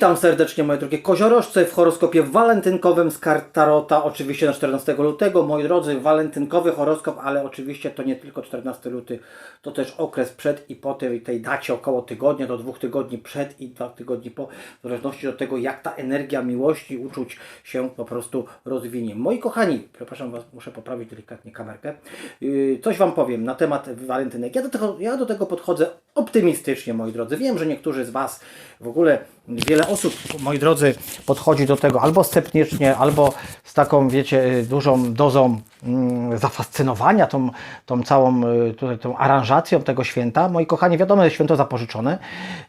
Witam serdecznie moje drogie koziorożce w horoskopie walentynkowym z kart Tarota, oczywiście na 14 lutego. Moi drodzy, walentynkowy horoskop, ale oczywiście to nie tylko 14 luty, to też okres przed i po tej, tej dacie, około tygodnia do dwóch tygodni przed i dwa tygodni po, w zależności od tego, jak ta energia miłości, uczuć się po prostu rozwinie. Moi kochani, przepraszam Was, muszę poprawić delikatnie kamerkę. Yy, Coś Wam powiem na temat walentynek. Ja do tego, ja do tego podchodzę optymistycznie, moi drodzy. Wiem, że niektórzy z Was w ogóle wiele osób, moi drodzy, podchodzi do tego albo sceptycznie, albo z taką, wiecie, y, dużą dozą mm, zafascynowania tą, tą całą y, tutaj tą aranżacją tego święta. Moi kochani, wiadomo, jest święto zapożyczone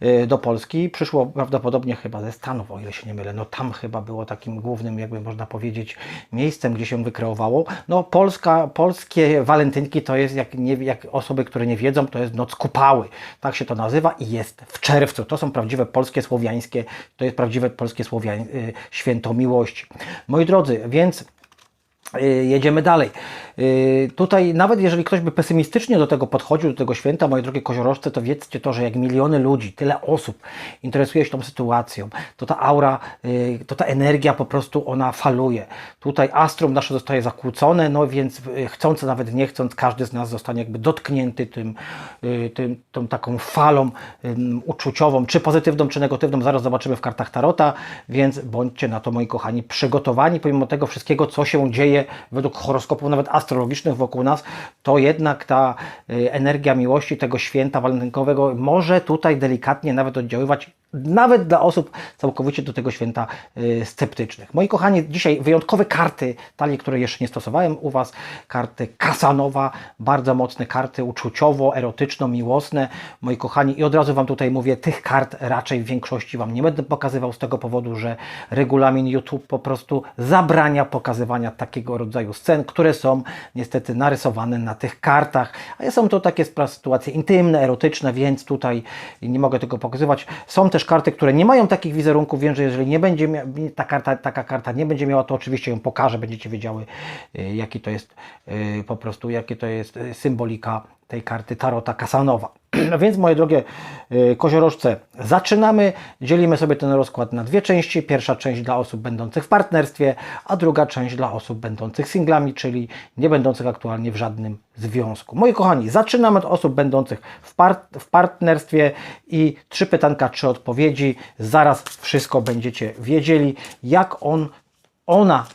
y, do Polski. Przyszło prawdopodobnie chyba ze Stanów, o ile się nie mylę. No tam chyba było takim głównym, jakby można powiedzieć, miejscem, gdzie się wykreowało. No Polska, polskie walentynki to jest, jak, nie, jak osoby, które nie wiedzą, to jest Noc Kupały. Tak się to nazywa i jest w czerwcu. To są prawdziwe polskie, słowiańskie, to jest prawdziwe polskie słowiań, y, święto miłości. Moi drodzy, więc jedziemy dalej. Y, Tutaj nawet jeżeli ktoś by pesymistycznie do tego podchodził, do tego święta, moje drogie koziorożce, to wiedzcie to, że jak miliony ludzi, tyle osób interesuje się tą sytuacją, to ta aura, y, to ta energia po prostu ona faluje. Tutaj astrum nasze zostaje zakłócone, no więc y, chcąc, nawet nie chcąc, każdy z nas zostanie jakby dotknięty tym, y, tym tą taką falą uczuciową, czy pozytywną, czy negatywną, zaraz zobaczymy w kartach Tarota, więc bądźcie na to, moi kochani, przygotowani, pomimo tego wszystkiego, co się dzieje według horoskopów, nawet astrologicznych wokół nas, to jednak ta y, energia miłości tego święta walentynkowego może tutaj delikatnie nawet oddziaływać, nawet dla osób całkowicie do tego święta y, sceptycznych. Moi kochani, dzisiaj wyjątkowe karty, talie, które jeszcze nie stosowałem u Was, karty Kasanowa, bardzo mocne karty uczuciowo, erotyczno-miłosne, moi kochani, i od razu Wam tutaj mówię, tych kart raczej w większości Wam nie będę pokazywał z tego powodu, że regulamin YouTube po prostu zabrania pokazywania takiego rodzaju scen, które są niestety narysowane na tych kartach, a są to takie sytuacje intymne, erotyczne, więc tutaj nie mogę tego pokazywać. Są też karty, które nie mają takich wizerunków, wiem, że jeżeli nie będzie ta karta, taka karta nie będzie miała, to oczywiście ją pokażę, będziecie wiedziały, y, jaki to jest y, po prostu, jakie to jest y, symbolika tej karty Tarota Kasanowa. No więc, moje drogie y, koziorożce, zaczynamy. Dzielimy sobie ten rozkład na dwie części. Pierwsza część dla osób będących w partnerstwie, a druga część dla osób będących singlami, czyli nie będących aktualnie w żadnym związku. Moi kochani, zaczynamy od osób będących w, par w partnerstwie i trzy pytanka, trzy odpowiedzi. Zaraz wszystko będziecie wiedzieli, jak on, ona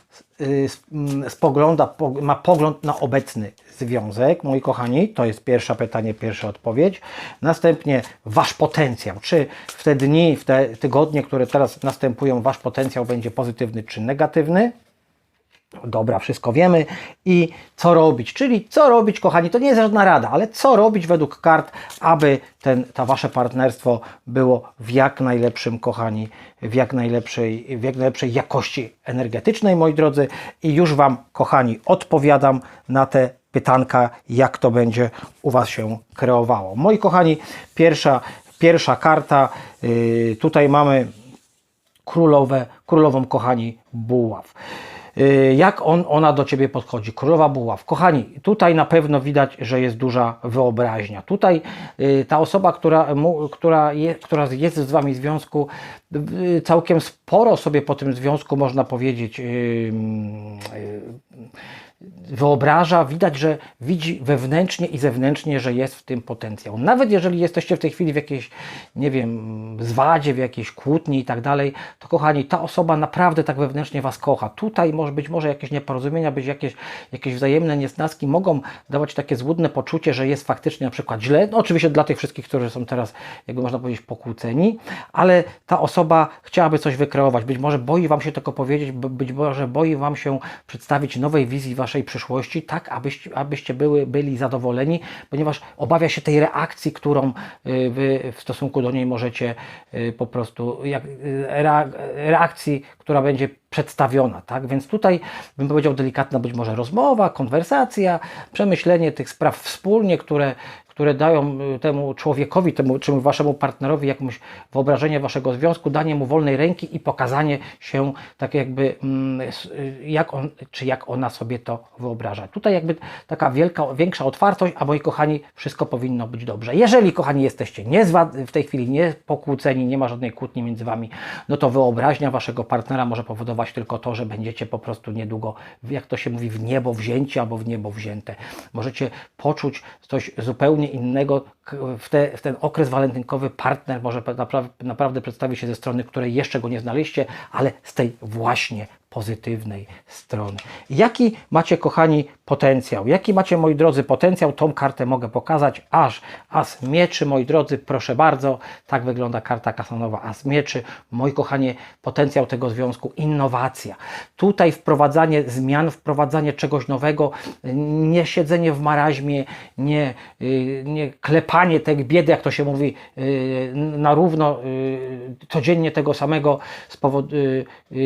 spogląda, po- ma pogląd na obecny związek, moi kochani, to jest pierwsze pytanie, pierwsza odpowiedź. Następnie wasz potencjał, czy w te dni, w te tygodnie, które teraz następują, wasz potencjał będzie pozytywny czy negatywny. Dobra, wszystko wiemy. I co robić? Czyli co robić, kochani? To nie jest żadna rada, ale co robić według kart, aby ten, to wasze partnerstwo było w jak najlepszym, kochani, w jak najlepszej, w jak najlepszej jakości energetycznej, moi drodzy. I już Wam, kochani, odpowiadam na te pytanka, jak to będzie u Was się kreowało. Moi kochani, pierwsza, pierwsza karta. Yy, tutaj mamy królowe, królową, kochani, buław. Y, Jak on, ona do ciebie podchodzi? Królowa buław. Kochani, tutaj na pewno widać, że jest duża wyobraźnia. Tutaj y, ta osoba, która, mu, która, je, która jest z wami w związku, y, całkiem sporo sobie po tym związku można powiedzieć. Wyobraża, widać, że widzi wewnętrznie i zewnętrznie, że jest w tym potencjał. Nawet jeżeli jesteście w tej chwili w jakiejś, nie wiem, zwadzie, w jakiejś kłótni i tak dalej, to kochani, ta osoba naprawdę tak wewnętrznie Was kocha. Tutaj może być może jakieś nieporozumienia, być jakieś, jakieś wzajemne niesnaski, mogą dawać takie złudne poczucie, że jest faktycznie na przykład źle. No oczywiście dla tych wszystkich, którzy są teraz, jakby można powiedzieć, pokłóceni, ale ta osoba chciałaby coś wykreować. Być może boi Wam się tego powiedzieć, być może boi Wam się przedstawić nowej wizji Waszej przyszłości, tak abyście, abyście były, byli zadowoleni, ponieważ obawia się tej reakcji, którą y, Wy w stosunku do niej możecie y, po prostu, jak, y, rea- reakcji, która będzie przedstawiona, tak? Więc tutaj bym powiedział delikatna być może rozmowa, konwersacja, przemyślenie tych spraw wspólnie, które, które dają y, temu człowiekowi, temu czy waszemu partnerowi jakieś wyobrażenie waszego związku, danie mu wolnej ręki i pokazanie się tak jakby mm, y, jak on, czy jak ona sobie to wyobraża. Tutaj jakby taka wielka, większa otwartość, a moi kochani, wszystko powinno być dobrze. Jeżeli kochani jesteście nie w tej chwili nie pokłóceni, nie ma żadnej kłótni między wami, no to wyobraźnia waszego partnera może powodować tylko to, że będziecie po prostu niedługo, jak to się mówi, w niebo wzięci albo w niebo wzięte. Możecie poczuć coś zupełnie innego w, te, w ten okres walentynkowy. Partner może naprawdę, naprawdę przedstawić się ze strony, której jeszcze go nie znaliście, ale z tej właśnie pozytywnej strony. Jaki macie, kochani, potencjał? Jaki macie, moi drodzy, potencjał? Tą kartę mogę pokazać. Aż As Mieczy, moi drodzy, proszę bardzo. Tak wygląda karta kasanowa As Mieczy. Moi kochani, potencjał tego związku, innowacja. Tutaj wprowadzanie zmian, wprowadzanie czegoś nowego, nie siedzenie w maraźmie, nie, y, nie klepanie tej biedy, jak to się mówi, y, na równo y, codziennie tego samego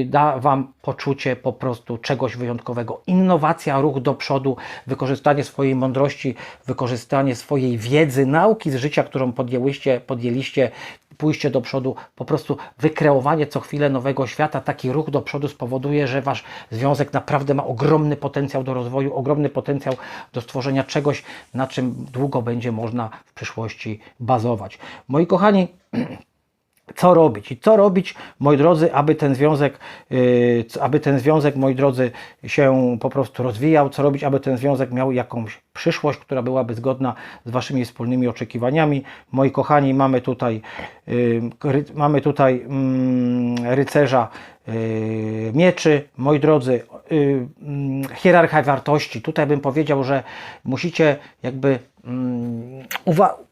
da Wam poczucie po prostu czegoś wyjątkowego. Innowacja, ruch do przodu, wykorzystanie swojej mądrości, wykorzystanie swojej wiedzy, nauki z życia, którą podjęłyście, podjęliście, pójście do przodu, po prostu wykreowanie co chwilę nowego świata, taki ruch do przodu spowoduje, że Wasz związek naprawdę ma ogromny potencjał do rozwoju, ogromny potencjał do stworzenia czegoś, na czym długo będzie można w przyszłości bazować. Moi kochani, co robić i co robić, moi drodzy, aby ten związek, c- aby ten związek, moi drodzy, się po prostu rozwijał, co robić, aby ten związek miał jakąś przyszłość, która byłaby zgodna z waszymi wspólnymi oczekiwaniami. Moi kochani, mamy tutaj, ry, mamy tutaj mm, rycerza yy, mieczy, moi drodzy, mm, hierarchia wartości. Tutaj bym powiedział, że musicie jakby mm, uwa- prze-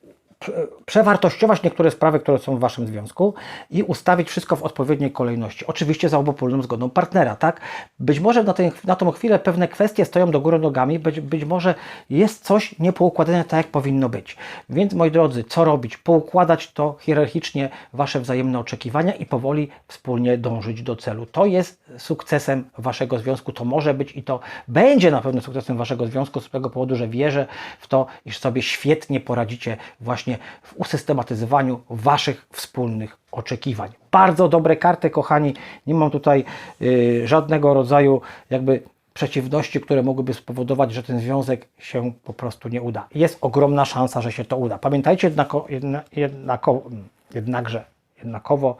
przewartościować niektóre sprawy, które są w Waszym związku i ustawić wszystko w odpowiedniej kolejności. Oczywiście za obopólną zgodą partnera, tak? Być może na, tę- na tą chwilę pewne kwestie stoją do góry nogami, być, być może jest coś niepoukładane tak, jak powinno być. Więc moi drodzy, co robić? Poukładać to hierarchicznie Wasze wzajemne oczekiwania i powoli wspólnie dążyć do celu. To jest sukcesem Waszego związku, to może być i to będzie na pewno sukcesem Waszego związku z tego powodu, że wierzę w to, iż sobie świetnie poradzicie właśnie w usystematyzowaniu Waszych wspólnych oczekiwań. Bardzo dobre karty, kochani. Nie mam tutaj y, żadnego rodzaju jakby przeciwności, które mogłyby spowodować, że ten związek się po prostu nie uda. Jest ogromna szansa, że się to uda. Pamiętajcie jednako, jedna, jednako, jednakże, jednakowo,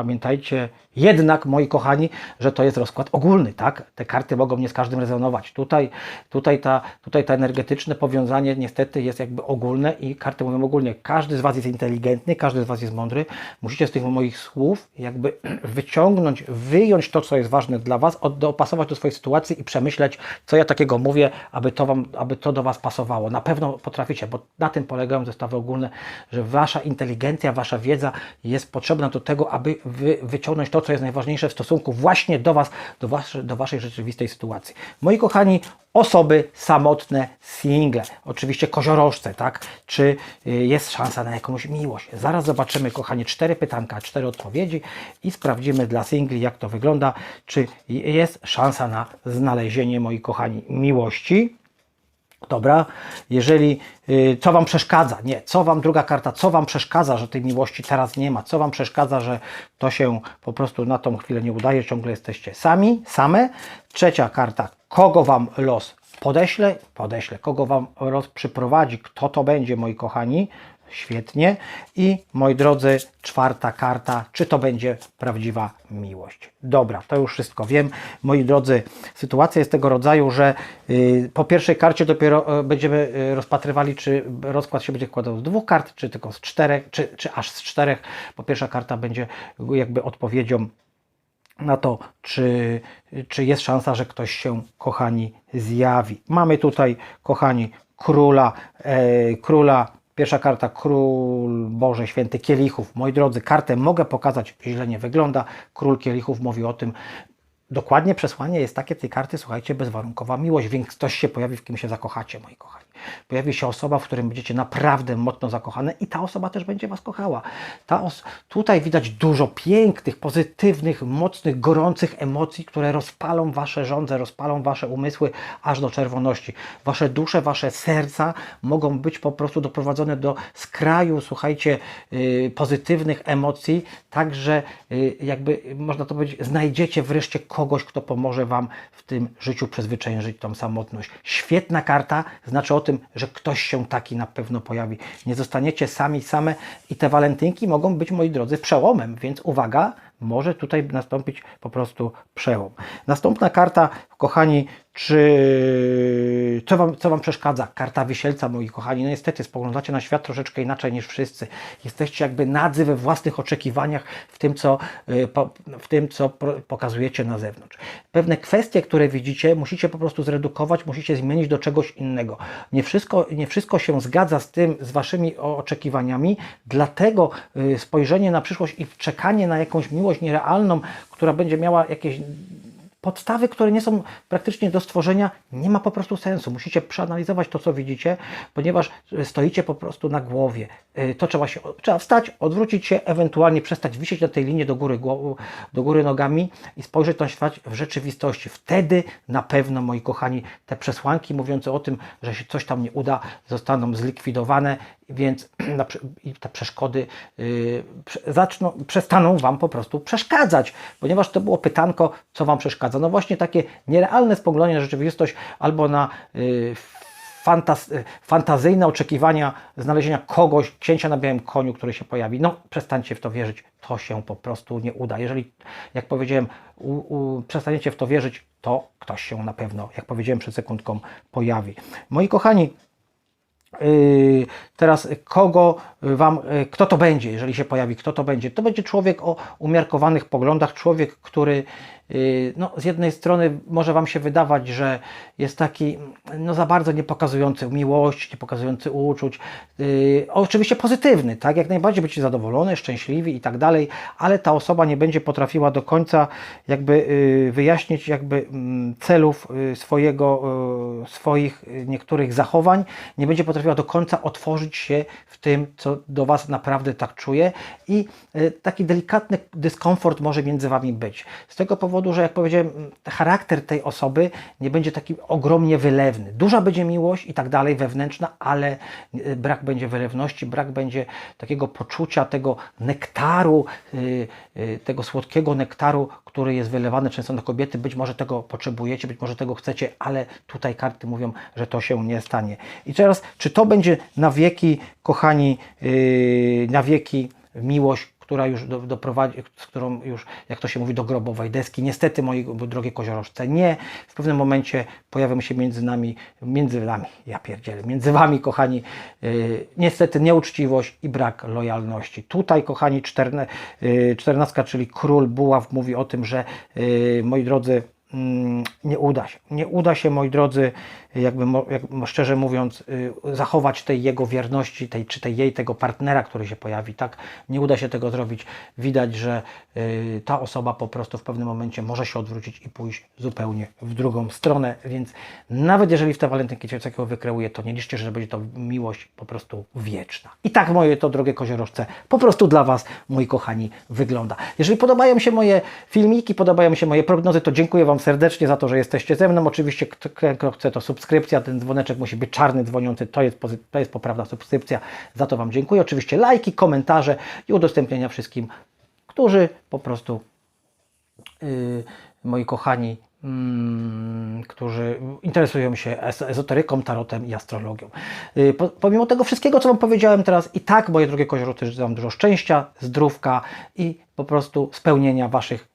Pamiętajcie jednak, moi kochani, że to jest rozkład ogólny, tak? Te karty mogą nie z każdym rezonować. Tutaj, tutaj, ta, tutaj to energetyczne powiązanie niestety jest jakby ogólne i karty mówią ogólnie. Każdy z Was jest inteligentny, każdy z Was jest mądry. Musicie z tych moich słów jakby wyciągnąć, wyjąć to, co jest ważne dla Was, dopasować do swojej sytuacji i przemyśleć, co ja takiego mówię, aby to, wam, aby to do Was pasowało. Na pewno potraficie, bo na tym polegają zestawy ogólne, że Wasza inteligencja, Wasza wiedza jest potrzebna do tego, aby wy, wyciągnąć to, co jest najważniejsze w stosunku właśnie do Was, do, wasze, do Waszej rzeczywistej sytuacji. Moi kochani, osoby samotne, single, oczywiście koziorożce, tak? Czy y, jest szansa na jakąś miłość? Zaraz zobaczymy, kochani, cztery pytanka, cztery odpowiedzi i sprawdzimy dla singli, jak to wygląda, czy jest szansa na znalezienie, moi kochani, miłości. Dobra, jeżeli y, co Wam przeszkadza, nie, co Wam druga karta, co Wam przeszkadza, że tej miłości teraz nie ma, co Wam przeszkadza, że to się po prostu na tą chwilę nie udaje, ciągle jesteście sami, same. Trzecia karta, kogo Wam los podeśle, podeśle, kogo Wam los przyprowadzi, kto to będzie, moi kochani, świetnie. I moi drodzy, czwarta karta, czy to będzie prawdziwa miłość. Dobra, to już wszystko wiem. Moi drodzy, sytuacja jest tego rodzaju, że y, po pierwszej karcie dopiero y, będziemy y, rozpatrywali, czy rozkład się będzie składał z dwóch kart, czy tylko z czterech, czy, czy aż z czterech, bo pierwsza karta będzie jakby odpowiedzią na to, czy, czy jest szansa, że ktoś się, kochani, zjawi. Mamy tutaj, kochani, króla, e, króla, pierwsza karta, król Boże Święty Kielichów. Moi drodzy, kartę mogę pokazać, źle nie wygląda. Król Kielichów mówi o tym, dokładnie przesłanie jest takie tej karty, słuchajcie, bezwarunkowa miłość, więc ktoś się pojawi, w kim się zakochacie, moi kochani. Pojawi się osoba, w którym będziecie naprawdę mocno zakochane i ta osoba też będzie Was kochała. Ta tutaj widać dużo pięknych, pozytywnych, mocnych, gorących emocji, które rozpalą Wasze żądze, rozpalą Wasze umysły aż do czerwoności. Wasze dusze, Wasze serca mogą być po prostu doprowadzone do skraju, słuchajcie, yy, pozytywnych emocji, tak że yy, jakby można to powiedzieć, znajdziecie wreszcie kogoś, kto pomoże Wam w tym życiu przezwyciężyć tą samotność. Świetna karta, znaczy o tym, że ktoś się taki na pewno pojawi. Nie zostaniecie sami, same i te walentynki mogą być, moi drodzy, przełomem, więc uwaga, może tutaj nastąpić po prostu przełom. Następna karta, kochani, czy co wam, co wam przeszkadza? Karta wisielca, moi kochani. No niestety spoglądacie na świat troszeczkę inaczej niż wszyscy. Jesteście jakby nadzy we własnych oczekiwaniach w tym, co, y, w tym, co pokazujecie na zewnątrz. Pewne kwestie, które widzicie, musicie po prostu zredukować, musicie zmienić do czegoś innego. Nie wszystko, nie wszystko się zgadza z tym, z waszymi oczekiwaniami, dlatego y, spojrzenie na przyszłość i czekanie na jakąś miłość nierealną, która będzie miała jakieś podstawy, które nie są praktycznie do stworzenia, nie ma po prostu sensu. Musicie przeanalizować to, co widzicie, ponieważ e, stoicie po prostu na głowie. E, To trzeba się, trzeba wstać, odwrócić się, ewentualnie przestać wisieć na tej linii do góry, głową, do góry nogami i spojrzeć na świat w rzeczywistości. Wtedy na pewno, moi kochani, te przesłanki mówiące o tym, że się coś tam nie uda, zostaną zlikwidowane, więc te przeszkody yy, zaczną, przestaną Wam po prostu przeszkadzać, ponieważ to było pytanko, co Wam przeszkadza. No właśnie takie nierealne spoglądanie na rzeczywistość albo na yy, fantaz, y, fantazyjne oczekiwania znalezienia kogoś, księcia na białym koniu, który się pojawi. No, przestańcie w to wierzyć, to się po prostu nie uda. Jeżeli, jak powiedziałem, u, u, przestaniecie w to wierzyć, to ktoś się na pewno, jak powiedziałem przed sekundką, pojawi. Moi kochani, Yy, Teraz kogo wam, yy, kto to będzie, jeżeli się pojawi, kto to będzie? To będzie człowiek o umiarkowanych poglądach, człowiek, który no, z jednej strony może wam się wydawać, że jest taki no, za bardzo nie pokazujący miłości, nie pokazujący uczuć. Yy, Oczywiście pozytywny, tak? Jak najbardziej będziecie zadowolony, szczęśliwi i tak dalej, ale ta osoba nie będzie potrafiła do końca jakby yy, wyjaśnić jakby mm, celów yy, swojego, yy, swoich yy, niektórych zachowań, nie będzie potrafiła do końca otworzyć się w tym, co do Was naprawdę tak czuje i y, taki delikatny dyskomfort może między Wami być. Z tego powodu, że jak powiedziałem, charakter tej osoby nie będzie taki ogromnie wylewny. Duża będzie miłość i tak dalej, wewnętrzna, ale y, brak będzie wylewności, brak będzie takiego poczucia tego nektaru, y, y, tego słodkiego nektaru, który jest wylewany często na kobiety. Być może tego potrzebujecie, być może tego chcecie, ale tutaj karty mówią, że to się nie stanie. I teraz, czy to będzie na wieki, kochani, na wieki miłość, która już do, doprowadzi, z którą już, jak to się mówi, do grobowej deski. Niestety, moi drogie koziorożce, nie. W pewnym momencie pojawią się między nami, między nami, ja pierdzielę, między Wami, kochani, yy, niestety nieuczciwość i brak lojalności. Tutaj, kochani, czterne, yy, czternastka, czyli król buław mówi o tym, że, yy, moi drodzy, nie uda się. Nie uda się, moi drodzy, jakby szczerze mówiąc, y, zachować tej jego wierności, tej, czy tej jej, tego partnera, który się pojawi. Tak, nie uda się tego zrobić. Widać, że y, ta osoba po prostu w pewnym momencie może się odwrócić i pójść zupełnie w drugą stronę, więc nawet jeżeli w te walentynki coś takiego wykreuje, to nie liczcie, że będzie to miłość po prostu wieczna. I tak moje to, drogie koziorożce, po prostu dla Was, moi kochani, wygląda. Jeżeli podobają się moje filmiki, podobają się moje prognozy, to dziękuję Wam serdecznie za to, że jesteście ze mną. Oczywiście, kto, chce, to subskrypcja, ten dzwoneczek musi być czarny, dzwoniący, to jest, to jest poprawna subskrypcja. Za to Wam dziękuję. Oczywiście lajki, komentarze i udostępnienia wszystkim, którzy po prostu yy, moi kochani, mm, którzy interesują się ezoteryką, tarotem i astrologią. Yy, po, pomimo tego wszystkiego, co Wam powiedziałem teraz, i tak, moje drogie koziołoty, życzę Wam dużo szczęścia, zdrówka i po prostu spełnienia Waszych,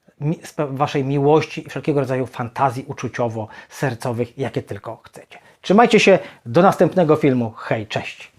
Waszej miłości i wszelkiego rodzaju fantazji uczuciowo-sercowych, jakie tylko chcecie. Trzymajcie się, do następnego filmu. Hej, cześć!